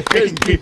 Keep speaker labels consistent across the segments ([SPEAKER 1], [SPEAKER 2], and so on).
[SPEAKER 1] Побрехеньки.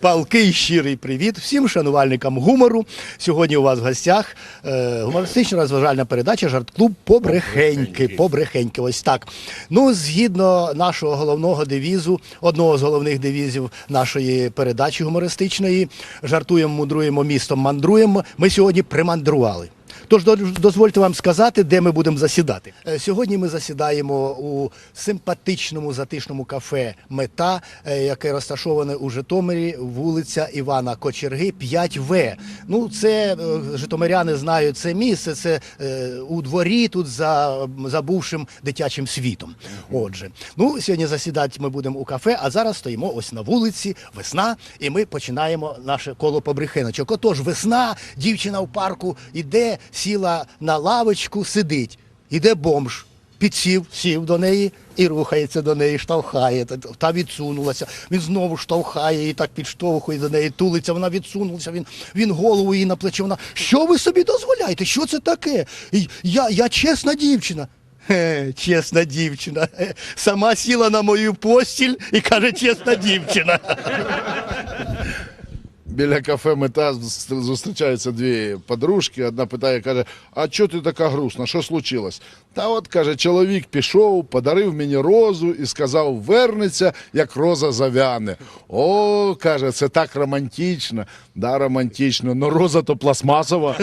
[SPEAKER 1] Палкий щирий привіт всім шанувальникам гумору. Сьогодні у вас в гостях е, гумористична розважальна передача Жарт-клуб Побрехеньки. Побрехеньки. Ось так. Ну, згідно нашого головного девізу, одного з головних девізів нашої передачі гумористичної, жартуємо, мудруємо, містом мандруємо. Ми сьогодні примандрували. Тож дозвольте вам сказати, де ми будемо засідати. Е, Сьогодні ми засідаємо у симпатичному затишному кафе Мета, е, яке розташоване у Житомирі, вулиця Івана Кочерги, 5В. Ну, це е, житомиряни знають це місце. Це у дворі тут за, за бувшим дитячим світом. Отже, ну сьогодні засідати ми будемо у кафе, а зараз стоїмо ось на вулиці, весна, і ми починаємо наше коло побрехиночок. Отож, весна, дівчина в парку іде, сіла на лавочку, сидить. Іде бомж. Підсів, сів до неї і рухається до неї, штовхає. Та- відсунулася. Він знову штовхає її, так підштовхує до неї, тулиться, вона відсунулася, він, він голову їй на плече. Вона, що ви собі дозволяєте? Що це таке? Я, я чесна дівчина. Хе, чесна дівчина. Сама сіла на мою постіль і каже, чесна дівчина.
[SPEAKER 2] Біля кафе мета з- зустрічаються дві подружки. Одна питає, каже: А чого ти така грустна? Що случилось? Та от каже, чоловік пішов, подарив мені розу і сказав, вернеться, як роза завяне. О, каже, це так романтично. Да, романтично. Ну роза то пластмасова.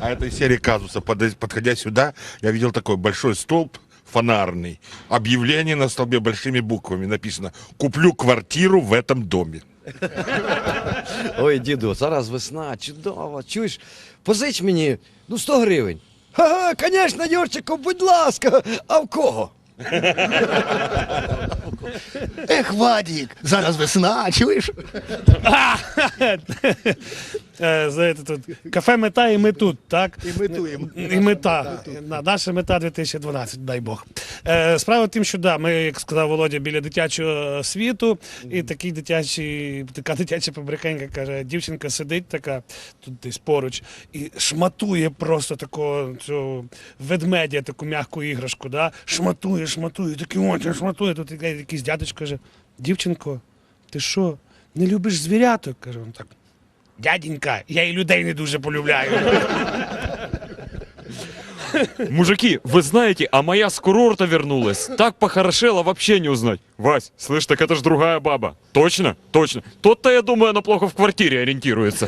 [SPEAKER 3] А это из серии казуса. Подо- Подходя сюда, я видел такой большой столб фонарный. Объявление на столбе большими буквами написано «Куплю квартиру в этом доме».
[SPEAKER 4] Ой, діду, зараз весна, чудово. Чуєш, позич мені ну 100 гривень. Ага, звісно, Юрчику, будь ласка, а в кого?
[SPEAKER 1] Ех, Вадік, зараз весна, чуєш?
[SPEAKER 5] Е, Знаєте, тут кафе мета і ми тут, так?
[SPEAKER 1] І метуємо.
[SPEAKER 5] І мета. На- Наша мета 2012, дай Бог. Е, Справа в тим, що да, ми, як сказав Володя, біля дитячого світу, і такий дитячий, така дитяча побрехенька каже, дівчинка сидить така тут десь поруч і шматує просто такого цього ведмедя, таку м'яку іграшку, да? шматує, шматує, такий очі шматує. Тут якийсь- якийсь дядечко каже: дівчинко, ти що, не любиш звіряток? Каже, він так. Дяденька, я і людей не дуже полюбляю.
[SPEAKER 6] Мужики, вы знаете, а моя с курорта вернулась. Так похорошела, вообще не узнать. Вась, слышь, так это ж другая баба. Точно? Точно. Тот-то, я думаю, она плохо в квартире ориентируется.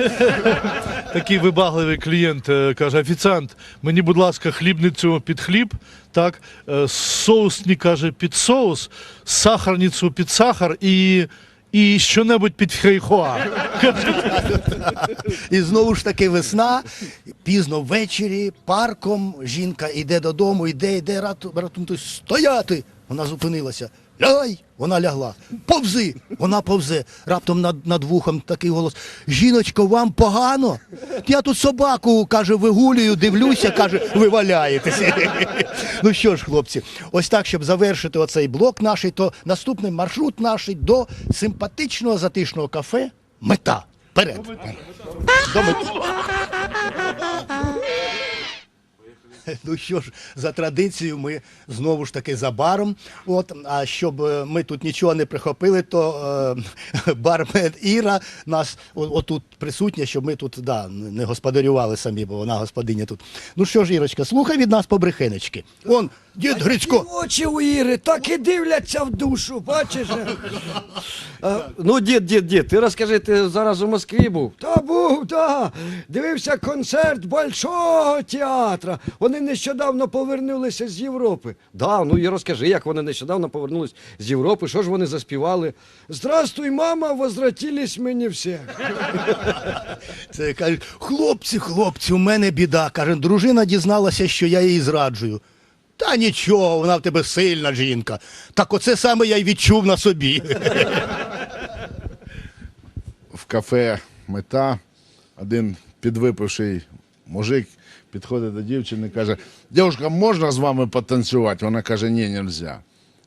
[SPEAKER 7] Такий вибагливий клієнт е, каже: офіціант, мені, будь ласка, хлібницю під хліб, так, е, соусні каже під соус, сахарницю під сахар і. і що-небудь під хейхоа.
[SPEAKER 1] І знову ж таки весна, пізно ввечері, парком, жінка йде додому, йде, йде, раптом хтось стояти. Вона зупинилася. Ляй! Вона лягла. Повзи! Вона повзе. Раптом над, над вухом такий голос. Жіночко, вам погано? Я тут собаку, каже, вигулюю, дивлюся, каже, ви валяєтеся. Ну що ж, хлопці, ось так, щоб завершити оцей блок наш, то наступний маршрут наш до симпатичного затишного кафе Мета. Вперед! До мети. Ну що ж, за традицією, ми знову ж таки за баром. От, а щоб е, ми тут нічого не прихопили, то е, бармен Іра нас отут присутня, щоб ми тут да, не господарювали самі, бо вона господиня тут. Ну що ж, Ірочка, слухай від нас побрехенечки. Он, дід Грицько.
[SPEAKER 4] Очі у Іри так і дивляться в душу, бачиш? А, ну, дід, дід, дід, ти розкажи, ти зараз у Москві був? Та був, та. Дивився концерт Большого театра. Вони нещодавно повернулися з Європи. Да, ну і розкажи, як вони нещодавно повернулись з Європи, що ж вони заспівали? Здравствуй, мама, возвратились мені всі.
[SPEAKER 1] Це каже, хлопці, хлопці, у мене біда. Каже, дружина дізналася, що я її зраджую. Та нічого, вона в тебе сильна жінка. Так оце саме я й відчув на собі.
[SPEAKER 2] В кафе мета один підвипивший мужик підходить до дівчини і каже: Дівчинка, можна з вами потанцювати? Вона каже, ні, нельзя.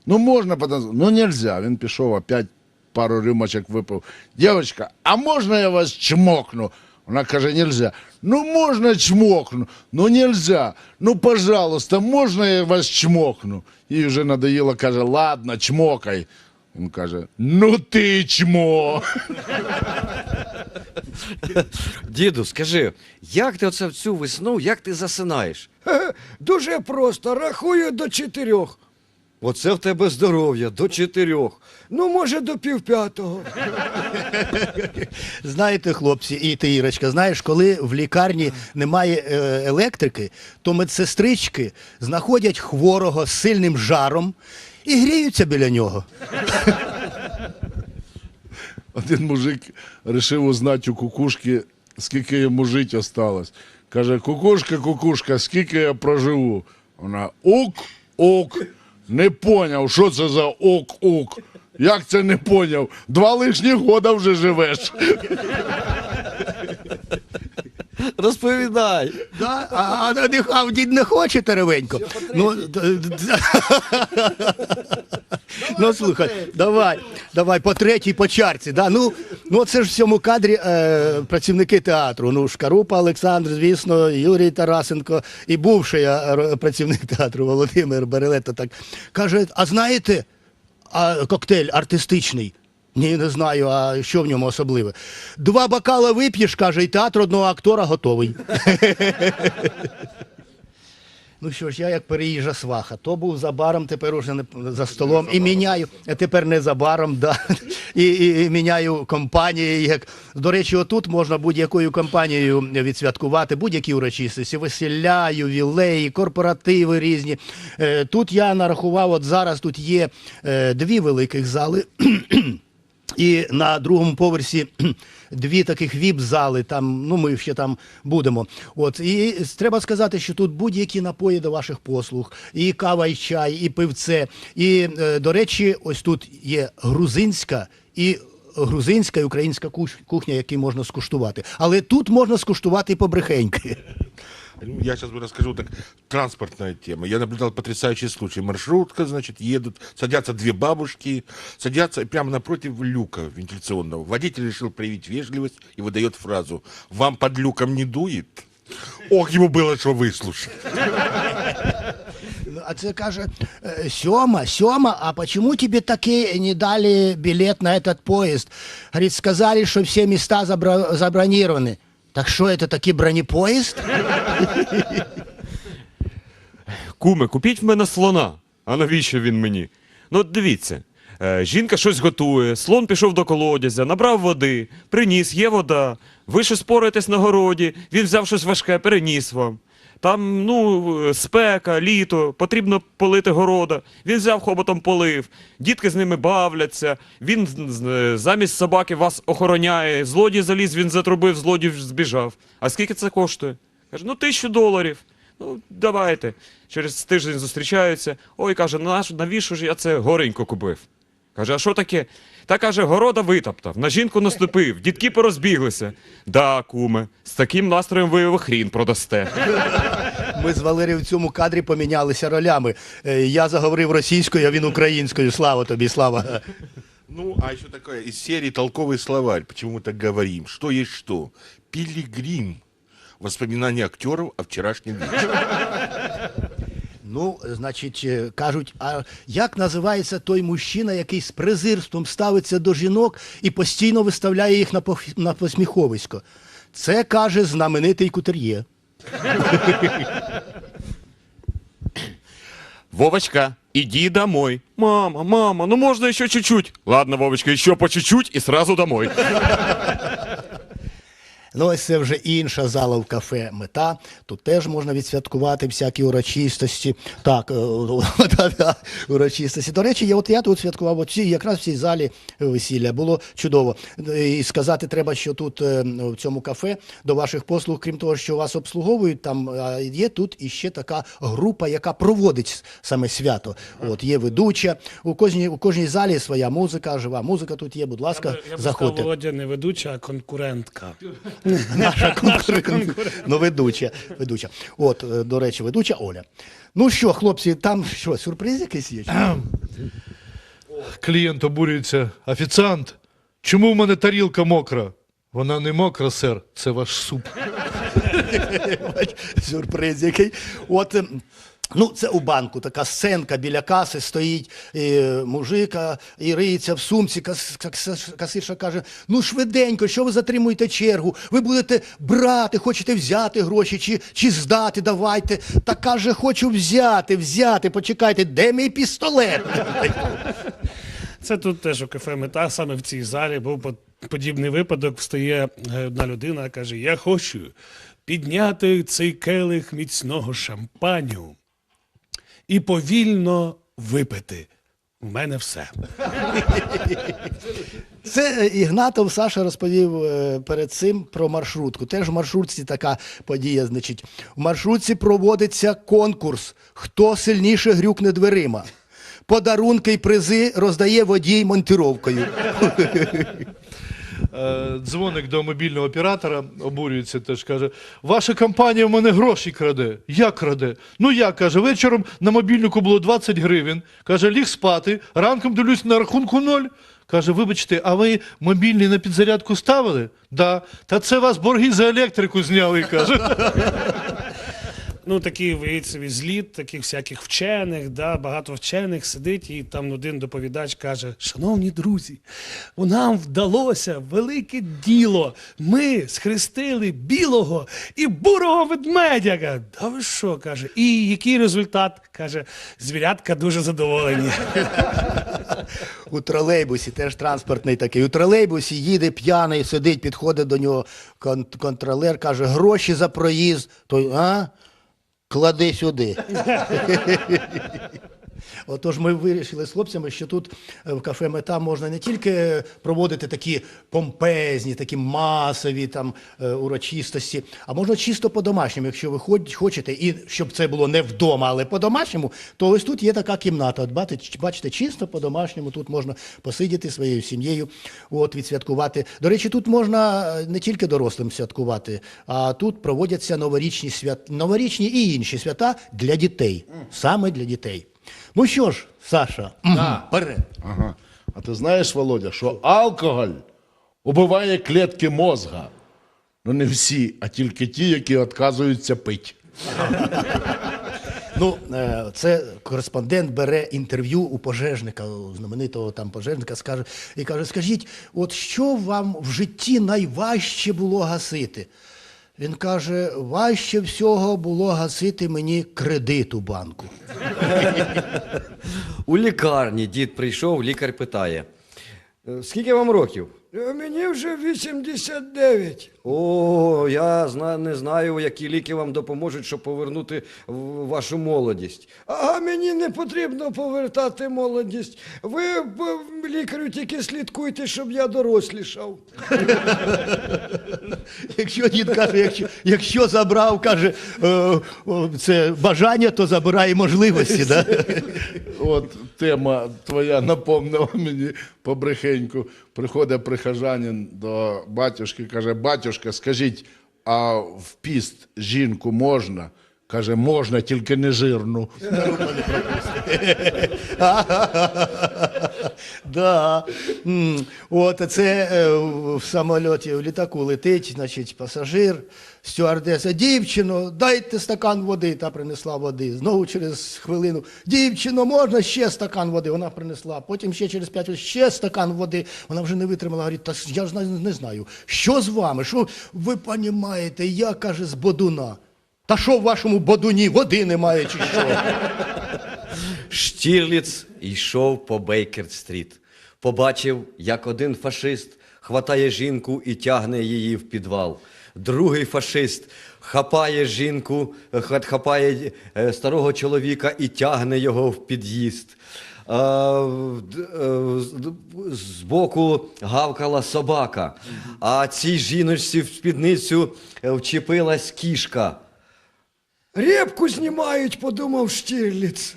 [SPEAKER 2] Ну можна потанцювати. Ну нельзя. Він пішов, опять пару рюмочок випив. Дівчинка, а можна я вас чмокну? Вона каже, нельзя. Ну, можна чмокну, ну нельзя. Ну, пожалуйста, можна я вас чмокну? Їй вже надоїло, каже, ладно, чмокай. Він каже, ну ти чмо.
[SPEAKER 4] Діду, скажи, як ти оце в цю весну, як ти засинаєш?
[SPEAKER 8] Дуже просто, рахую до чотирьох.
[SPEAKER 4] Оце в тебе здоров'я до чотирьох.
[SPEAKER 8] Ну, може, до півп'ятого.
[SPEAKER 1] Знаєте, хлопці, і ти, Ірочка, знаєш, коли в лікарні немає е, електрики, то медсестрички знаходять хворого з сильним жаром і гріються біля нього.
[SPEAKER 2] Один мужик вирішив узнати у кукушки, скільки йому жити осталось. Каже, кукушка, кукушка, скільки я проживу? Вона ук, ук. Не поняв, що це за ук-ук. Як це не поняв? Два лишні года вже живеш.
[SPEAKER 4] Розповідай.
[SPEAKER 1] Да? А, а, а, а дід не хоче теревенько. Ну, д- д- д- ну слухай, давай, давай по третій, по чарці. Да? Ну, ну це ж в цьому кадрі е, працівники театру. Ну, Шкарупа Олександр, звісно, Юрій Тарасенко і бувший е, працівник театру Володимир Берелета так каже: а знаєте, а коктейль артистичний. Ні, не знаю, а що в ньому особливе. Два бокала вип'єш, каже, і театр одного актора готовий. Ну що ж, я як переїжджа сваха, то був за баром, тепер уже не за столом. І міняю, а тепер не за да. і, і, і міняю компанії. Як... До речі, отут можна будь-якою компанією відсвяткувати, будь-які урочистості, весілля, ювілеї, корпоративи різні. Е, Тут я нарахував, от зараз тут є е, дві великих зали. І на другому поверсі дві таких віп-зали, там, ну ми ще там будемо. От, і треба сказати, що тут будь-які напої до ваших послуг, і кава, і чай, і пивце. І, е, до речі, ось тут є грузинська і грузинська і українська кухня, які можна скуштувати. Але тут можна скуштувати і побрехеньки.
[SPEAKER 3] Ну, Я сейчас расскажу так, транспортная тема. Я наблюдал потрясающий случай. Маршрутка, значит, едут, садятся две бабушки, садятся прямо напротив люка вентиляционного. Водитель решил проявить вежливость и выдает фразу «Вам под люком не дует?» Ох, ему было что выслушать.
[SPEAKER 1] А це каже, «Е, Сьома, Сьома, а почему тебе таки не дали билет на этот поезд? Говорит, сказали, что все места забронированы. Так что это таки бронепоезд?
[SPEAKER 6] Куме, купіть в мене слона. А навіщо він мені? Ну, от дивіться. Е, жінка щось готує, слон пішов до колодязя, набрав води, приніс, є вода. Ви ще споритесь на городі, він взяв щось важке, переніс вам. Там, ну, е, спека, літо, потрібно полити города. Він взяв хоботом полив, дітки з ними бавляться, він е, замість собаки вас охороняє, злодій заліз, він затрубив, злодій збіжав. А скільки це коштує? Каже, ну тисячу доларів. Ну, давайте. Через тиждень зустрічаються. Ой, каже, навіщо ж я це горенько купив? Каже, а що таке? Та каже, города витоптав, на жінку наступив, дітки порозбіглися. Да, куме, з таким настроєм ви його хрін продасте.
[SPEAKER 1] Ми з Валерією в цьому кадрі помінялися ролями. Е, Я заговорив російською, а він українською. Слава тобі, слава.
[SPEAKER 3] Ну, а еще такое из серии «Толковый словарь». Почему мы так говорим? Что есть что? Пилигрим. Воспоминания актеров о вчерашнем вечере.
[SPEAKER 1] Ну, значить, е, кажуть, а як називається той мужчина, який з презирством ставиться до жінок і постійно виставляє їх на, пох- на посміховисько? Це каже знаменитий кутер'є.
[SPEAKER 6] Вовочка, иди домой. Мама, мама, ну можно еще чуть-чуть. Ладно, Вовочка, еще по чуть-чуть и сразу домой.
[SPEAKER 1] Ну, ось це вже інша зала в кафе мета. Тут теж можна відсвяткувати всякі урочистості. Так, е, урочистості. До речі, я, от я тут святкував оці, якраз в цій залі весілля. Було чудово. І сказати треба, що тут е, в цьому кафе до ваших послуг, крім того, що вас обслуговують, там є тут іще така група, яка проводить саме свято. От є ведуча. У кожній, у кожній залі своя музика, жива музика тут є. Будь ласка,
[SPEAKER 5] Я б сказав,
[SPEAKER 1] заходьте.
[SPEAKER 5] Володя не ведуча, а конкурентка.
[SPEAKER 1] Наша конкурент. Ну, ведуча, ведуча. От, е, до речі, ведуча Оля. Ну що, хлопці, там що, сюрприз якийсь є?
[SPEAKER 7] Клієнт обурюється. Офіціант, чому в мене тарілка мокра? Вона не мокра, сер, це ваш суп.
[SPEAKER 1] Сюрприз який. От. Ну, це у банку така сценка біля каси стоїть і, мужика і риється в сумці. Кас, кас, каже: ну швиденько, що ви затримуєте чергу? Ви будете брати, хочете взяти гроші чи, чи здати, давайте. Та каже, хочу взяти, взяти. Почекайте, де мій пістолет?
[SPEAKER 5] Це тут теж у кафе мета, саме в цій залі був по- подібний випадок. Встає е, одна людина, каже: Я хочу підняти цей келих міцного шампаню і повільно випити. У мене все.
[SPEAKER 1] Це е, Ігнатов Саша розповів е, перед цим про маршрутку. Теж в маршрутці така подія. Значить, в маршрутці проводиться конкурс, хто сильніше грюкне дверима. Подарунки й призи роздає водій монтировкою.
[SPEAKER 7] Е, Дзвоник до мобільного оператора обурюється теж каже: Ваша компанія в мене гроші краде. Я краде? Ну я каже, вечором на мобільнику було 20 гривень. Каже, ліг спати, ранком дивлюсь на рахунку ноль. Каже, вибачте, а ви мобільний на підзарядку ставили? Да. Та це вас борги за електрику зняли, каже.
[SPEAKER 5] Ну, такий собі зліт, таких всяких вчених, да, багато вчених сидить, і там один доповідач каже: Шановні друзі, нам вдалося велике діло. Ми схрестили білого і бурого ведмедя. Каже, Да ви що? каже, і який результат? каже, звірятка дуже задоволені.
[SPEAKER 1] У тролейбусі теж транспортний такий. У тролейбусі їде п'яний, сидить, підходить до нього контролер, каже, гроші за проїзд. Той, а? Клади сюди. Отож, ми вирішили з хлопцями, що тут е, в кафе мета можна не тільки проводити такі помпезні, такі масові там е, урочистості, а можна чисто по-домашньому, якщо ви хоч- хочете, і щоб це було не вдома, але по-домашньому, то ось тут є така кімната. От бачите, бачите, чисто по-домашньому, тут можна посидіти своєю сім'єю, от відсвяткувати. До речі, тут можна е, не тільки дорослим святкувати, а тут проводяться новорічні свят, новорічні і інші свята для дітей, саме для дітей. Ну що ж, Саша, да. вперед.
[SPEAKER 2] Ага. А ти знаєш, Володя, що алкоголь убиває клітки мозга. Ну не всі, а тільки ті, які відказуються пити.
[SPEAKER 1] Ну, е, це кореспондент бере інтерв'ю у пожежника, у знаменитого там пожежника, скаже, і каже: скажіть, от що вам в житті найважче було гасити? Він каже: важче всього було гасити мені кредит у банку.
[SPEAKER 4] У лікарні дід прийшов, лікар питає: «Е, скільки вам років?
[SPEAKER 8] Е, Мені вже 89.
[SPEAKER 4] О, я зна, не знаю, які ліки вам допоможуть, щоб повернути вашу молодість.
[SPEAKER 8] А мені не потрібно повертати молодість. Ви лікарю тільки слідкуйте, щоб я дорослішав.
[SPEAKER 1] Якщо дід каже, якщо, якщо забрав, каже, е, це бажання, то забирає можливості. Да?
[SPEAKER 2] От тема твоя напомнила мені побрехеньку. Приходить прихожанин до батюшки, каже: батюшка, скажіть, а в піст жінку можна? Каже, можна, тільки не жирну.
[SPEAKER 1] Да. От це е, в самольоті, в літаку летить, значить, пасажир, стюардеса, дівчино, дайте стакан води, та принесла води. Знову через хвилину, дівчино, можна ще стакан води? Вона принесла. Потім ще через п'ять хвилин ще стакан води. Вона вже не витримала, говорить, та я ж не- не знаю, що з вами? Що ви понімаєте? Я каже, з бодуна. Та що в вашому бодуні води немає, чи що?
[SPEAKER 4] Штірліц йшов по Бейкер-стріт. Побачив, як один фашист хватає жінку і тягне її в підвал. Другий фашист хапає жінку, хапає е, старого чоловіка і тягне його в під'їзд. Е, Збоку гавкала собака, а цій жіночці в спідницю е, вчепилась кішка.
[SPEAKER 8] Репку знімають, подумав Штірліц.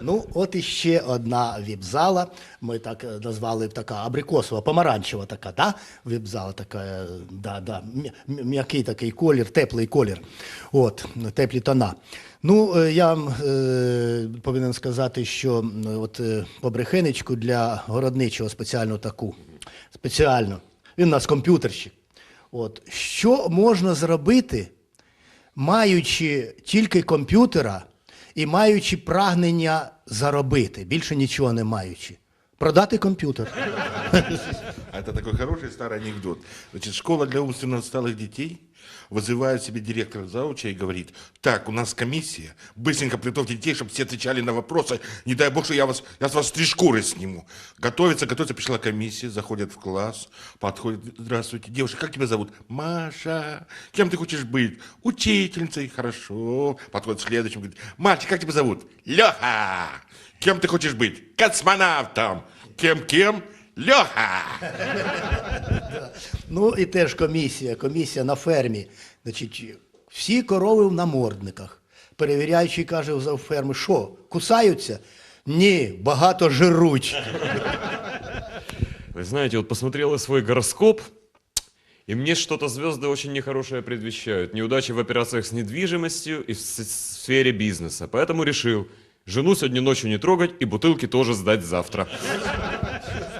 [SPEAKER 1] Ну, от іще одна віп-зала. Ми так е, назвали така абрикосова, помаранчева така, да? Віп-зала така, е, да, да, м'я- м'я- м'який такий колір, теплий колір. От, теплі тона. Ну, е, я е, повинен сказати, що от е, побрехенечку для городничого спеціально таку. Спеціально. Він у нас комп'ютерщик. От. Що можна зробити, маючи тільки комп'ютера і маючи прагнення заробити, більше нічого не маючи? Продати комп'ютер.
[SPEAKER 3] А Это такой хороший старый анекдот. Значит, школа для умственно отсталых детей вызывает себе директор зауча и говорит, так, у нас комиссия, быстренько приготовьте детей, чтобы все отвечали на вопросы, не дай бог, что я, вас, я с вас три шкуры сниму. Готовится, готовится, пришла комиссия, заходит в класс, подходит, здравствуйте, девушка, как тебя зовут? Маша. Кем ты хочешь быть? Учительницей, хорошо. Подходит к следующему, говорит, мальчик, как тебя зовут? Леха. Кем ты хочешь быть? Космонавтом. Кем-кем? Леха.
[SPEAKER 1] Ну і теж комісія, комісія на фермі. Значить, всі корови в намордниках. Перевіряючий каже за ферми, що, кусаються? Ні, багато жируть.
[SPEAKER 6] Вы знаете, вот посмотрел я свой гороскоп, и мне что-то звезды очень нехорошее предвещают. Неудачи в операциях с недвижимостью и в с- сфере бизнеса. Поэтому решил, жену сегодня ночью не трогать и бутылки тоже сдать завтра.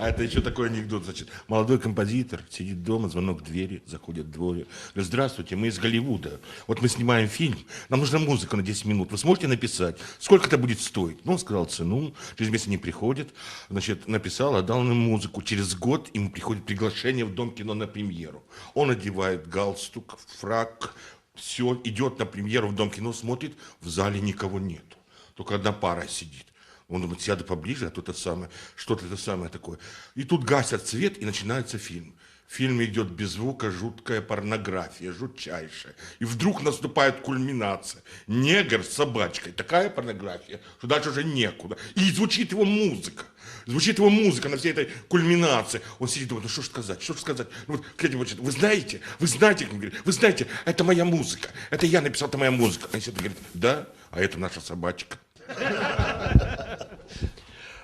[SPEAKER 3] А это еще такой анекдот, значит, молодой композитор сидит дома, звонок в двери, заходят двое. Говорит, здравствуйте, мы из Голливуда. Вот мы снимаем фильм, нам нужна музыка на 10 минут. Вы сможете написать? Сколько это будет стоить? Ну, он сказал цену, через месяц они приходят, значит, написал, отдал им музыку. Через год ему приходит приглашение в Дом кино на премьеру. Он одевает галстук, фрак, все, идет на премьеру в Дом кино, смотрит, в зале никого нет. Только одна пара сидит. Он думает, сяду поближе, а то это самое, что-то это самое такое. И тут гасят свет, и начинается фильм. В фильме идет без звука жуткая порнография, жутчайшая. И вдруг наступает кульминация. Негр с собачкой. Такая порнография, что дальше уже некуда. И звучит его музыка. Звучит его музыка на всей этой кульминации. Он сидит и думает, ну что ж сказать, что ж сказать. Ну, вот, Катя говорит, вы знаете, вы знаете, говорит, вы знаете, это моя музыка. Это я написал, это моя музыка. Он сидит и говорит, да, а это наша собачка.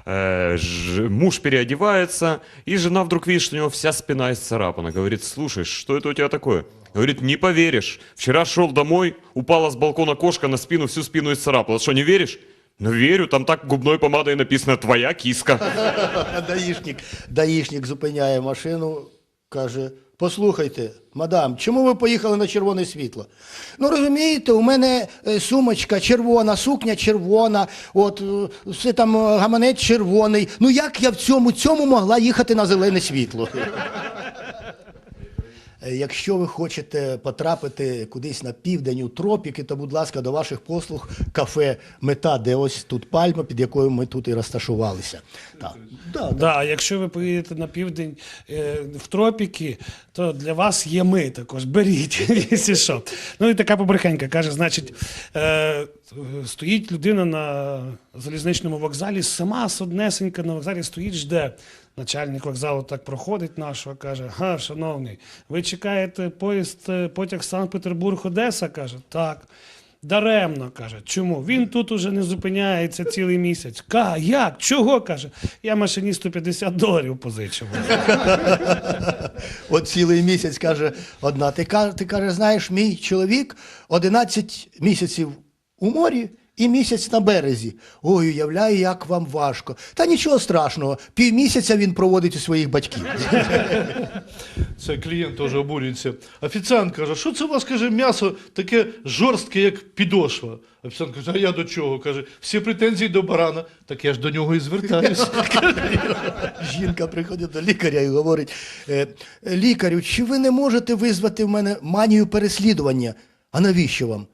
[SPEAKER 6] Э, ж- муж переодевается, и жена вдруг видит, что у него вся спина исцарапана. Говорит, слушай, что это у тебя такое? Говорит, не поверишь. Вчера шел домой, упала с балкона кошка на спину, всю спину исцарапала. Что, не веришь? Ну верю, там так губной помадой написано «Твоя киска».
[SPEAKER 1] Даїшник, даїшник зупиняє машину, каже: Послухайте, мадам, чому ви поїхали на червоне світло? Ну розумієте, у мене е, сумочка червона, сукня червона, от е, все там е, гаманець червоний. Ну як я в цьому цьому могла їхати на зелене світло? Е, Якщо ви хочете потрапити кудись на південь у тропіки, то, будь ласка, до ваших послуг кафе Мета, де ось тут пальма, під якою ми тут і розташувалися. Так. Да,
[SPEAKER 5] Да, а якщо ви поїдете на південь е, в тропіки, то для вас є ми також. Беріть, якщо що. Ну і така побрехенька каже, значить, е, стоїть людина на залізничному вокзалі, сама однесенька на вокзалі стоїть, жде. Начальник вокзалу так проходить нашого, каже: Га, шановний, ви чекаєте поїзд, е, потяг Санкт-Петербург-Одеса? каже, так. Даремно каже. Чому? Він тут уже не зупиняється цілий місяць. Ка, як? Чого? каже. Я машиністу 50 доларів позичив.
[SPEAKER 1] От цілий місяць каже одна. Ти, ка- ти каже, знаєш, мій чоловік 11 місяців у морі і місяць на березі. Ой, уявляю, як вам важко. Та нічого страшного, півмісяця він проводить у своїх батьків.
[SPEAKER 7] Це клієнт теж обурюється. Офіціант каже, що це у вас каже, м'ясо таке жорстке, як підошва. Офіціант каже, а я до чого? Каже, всі претензії до барана. Так я ж до нього і звертаюся.
[SPEAKER 1] Жінка приходить до лікаря і говорить: «Е, лікарю, чи ви не можете визвати в мене манію переслідування? А навіщо вам?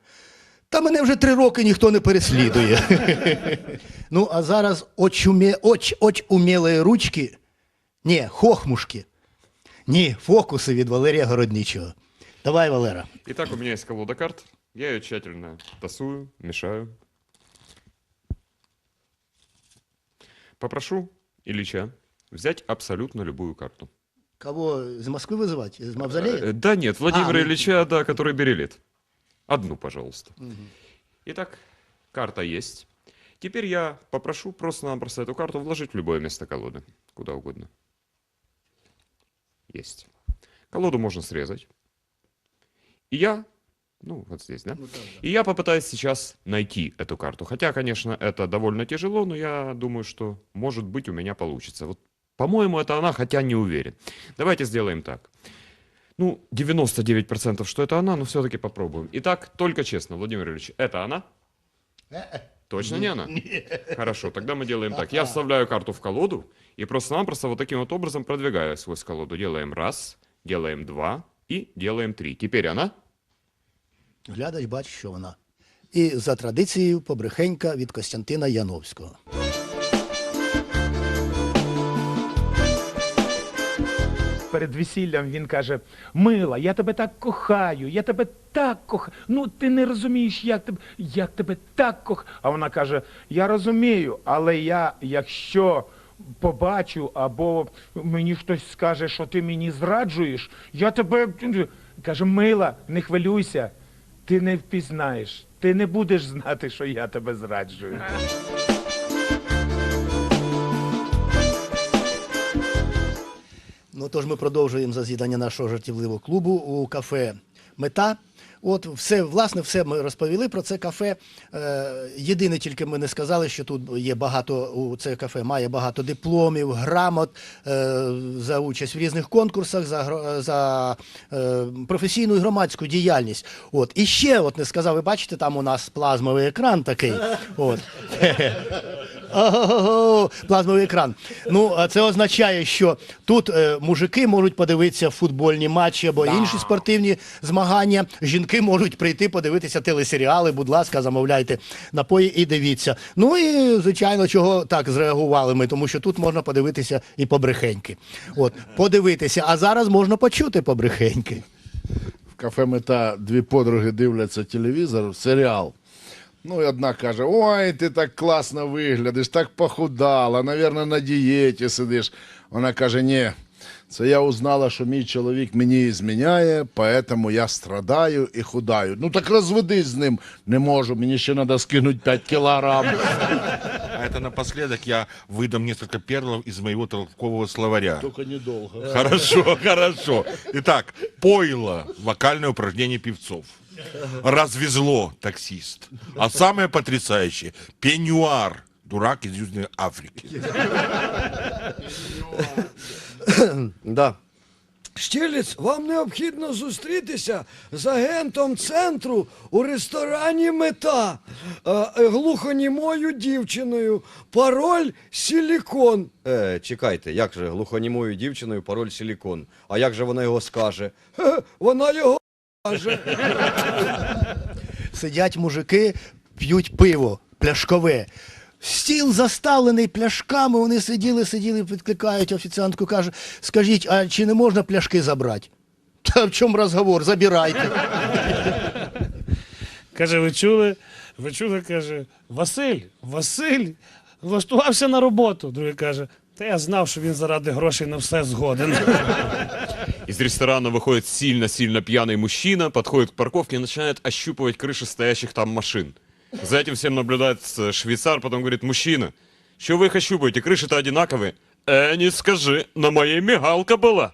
[SPEAKER 1] Та мене вже три роки ніхто не переслідує. ну, а зараз очумє, оч, оч умілої ручки. Ні, хохмушки. Ні, фокуси від Валерія Городничого. Давай, Валера.
[SPEAKER 6] Итак, у меня есть колода карт. Я ее тщательно тасую, мешаю. Попрошу Ильича взять абсолютно любую карту.
[SPEAKER 1] Кого з Москви визивати? З Мавзолея?
[SPEAKER 6] Э, Да нет, Владимира
[SPEAKER 1] А, ну-
[SPEAKER 6] Ильича, да, который берелит. Одну, пожалуйста. Итак, карта есть. Теперь я попрошу просто-напросто эту карту вложить в любое место колоды. Куда угодно. Есть. Колоду можно срезать. И я, ну вот здесь, да? И я попытаюсь сейчас найти эту карту. Хотя, конечно, это довольно тяжело, но я думаю, что, может быть, у меня получится. Вот По-моему, это она, хотя не уверен. Давайте сделаем так. Ну, 99% что это она, но все-таки попробуем. Итак, только честно, Владимир Ильич, это она? Точно не она? Хорошо, тогда мы делаем так. Я вставляю карту в колоду и просто-напросто вот таким вот образом продвигаю сквозь колоду. Делаем раз, делаем два и делаем три. Теперь она?
[SPEAKER 1] Глядач бачить, що вона. І за традицією побрехенька від Костянтина Яновського.
[SPEAKER 9] Перед весіллям він каже: Мила, я тебе так кохаю, я тебе так кохаю. Ну ти не розумієш, як тебе, як тебе так кохаю. А вона каже: Я розумію, але я, якщо побачу, або мені хтось скаже, що ти мені зраджуєш, я тебе каже, мила, не хвилюйся, ти не впізнаєш, ти не будеш знати, що я тебе зраджую.
[SPEAKER 1] Ну тож ми продовжуємо засідання нашого жартівливого клубу у кафе Мета. От все, власне, все ми розповіли про це кафе. Е, єдине, тільки ми не сказали, що тут є багато у це кафе має багато дипломів, грамот е, за участь в різних конкурсах, за, за е, професійну і громадську діяльність. От і ще, от не сказав, ви бачите, там у нас плазмовий екран такий. От. Плазмовий екран. Ну, це означає, що тут е, мужики можуть подивитися футбольні матчі або інші спортивні змагання. Жінки можуть прийти подивитися телесеріали. Будь ласка, замовляйте напої і дивіться. Ну і звичайно, чого так зреагували ми, тому що тут можна подивитися і побрехеньки. От, подивитися, а зараз можна почути побрехеньки.
[SPEAKER 2] В кафе мета дві подруги дивляться телевізор, серіал. Ну, і одна каже: Ой, ти так класно виглядиш, так похудала, навірно, на дієті сидиш. Вона каже: Ні, це я узнала, що мій чоловік мені зміняє, поэтому я страдаю і худаю. Ну так розведись з ним. Не можу, мені ще треба скинути 5 кілограм.
[SPEAKER 3] А это напоследок я выдам несколько перлов из моего толкового словаря.
[SPEAKER 2] Тільки недовго.
[SPEAKER 3] Хорошо, хорошо. Итак, пойло, вокальное упражнение певцов. Развезло, таксист. А самое потрясающее, пеньюар, дурак из Южной Африки.
[SPEAKER 4] Да.
[SPEAKER 8] Штірліц, вам необхідно зустрітися з агентом центру у ресторані Мета, е, е, глухонімою дівчиною. Пароль силікон.
[SPEAKER 4] Е, чекайте, як же глухонімою дівчиною пароль силікон? А як же вона його скаже?
[SPEAKER 8] Хе, Вона його.
[SPEAKER 1] Сидять мужики, п'ють пиво пляшкове. Стіл заставлений пляшками, вони сиділи, сиділи, підкликають офіціантку, каже, скажіть, а чи не можна пляшки забрати? Та в чому розговор? Забирайте.
[SPEAKER 5] Каже, ви чули? Ви чули, каже, Василь, Василь влаштувався на роботу. Другий каже, та я знав, що він заради грошей на все згоден.
[SPEAKER 6] Из ресторана выходит сильно-сильно пьяный мужчина, подходит к парковке и начинает ощупывать крыши стоящих там машин. За этим всем наблюдает э, швейцар, потом говорит, мужчина, что вы их ощупаете, крыши-то одинаковые. Э, не скажи, на моей мигалка была.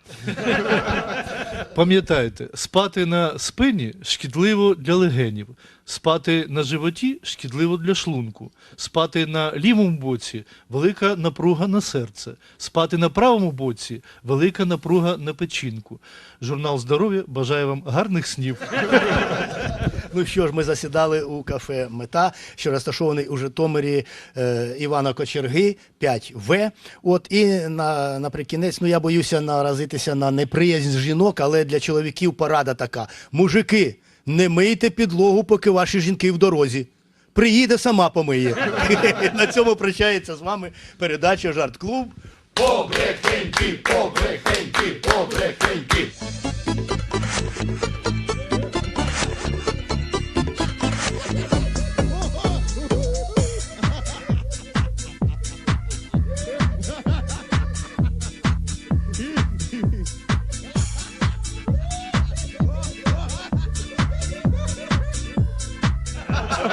[SPEAKER 7] Пам'ятайте, спати на спині шкідливо для легенів, спати на животі шкідливо для шлунку, спати на лівому боці велика напруга на серце, спати на правому боці велика напруга на печінку. Журнал здоров'я бажає вам гарних снів.
[SPEAKER 1] Ну що ж, ми засідали у кафе Мета, що розташований у Житомирі е, Івана Кочерги 5В. От і на, наприкінець, ну я боюся наразитися на неприязнь жінок, але для чоловіків порада така: мужики, не мийте підлогу, поки ваші жінки в дорозі. Приїде, сама помиє. На цьому прощається з вами передача Жарт клуб. Побрехеньки, побрехеньки, побрехеньки.